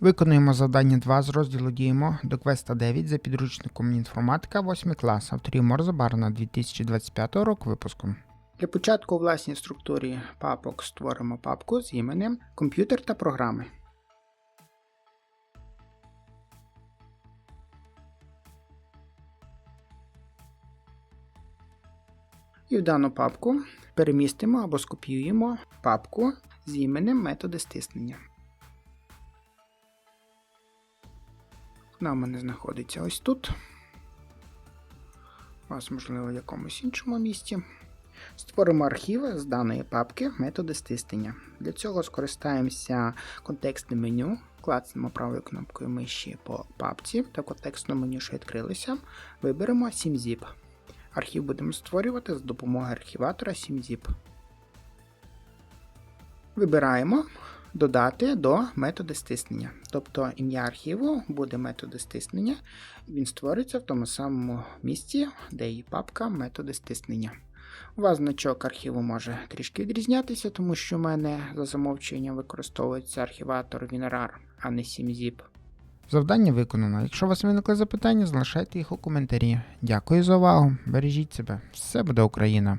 Виконуємо завдання 2 з розділу Діємо до квеста 9 за підручником інформатика 8 клас авторів Морза Барна 2025 року випуску. Для початку у власній структурі папок створимо папку з іменем Комп'ютер та програми. І в дану папку перемістимо або скопіюємо папку з іменем методи стиснення. Вона в мене знаходиться ось тут. У вас, можливо, в якомусь іншому місці. Створимо архів з даної папки методи стиснення. Для цього скористаємося контекстним меню, клацнемо правою кнопкою миші по папці та контекстному меню, що відкрилося, виберемо 7zip. Архів будемо створювати з допомогою архіватора 7zip. Вибираємо додати до методу стиснення. Тобто ім'я архіву буде методи стиснення. Він створиться в тому самому місці, де і папка методи стиснення. У вас значок архіву може трішки відрізнятися, тому що в мене за замовченням використовується архіватор WinRAR, а не 7zip. Завдання виконано. Якщо у вас виникли запитання, залишайте їх у коментарі. Дякую за увагу. Бережіть себе. Все буде Україна!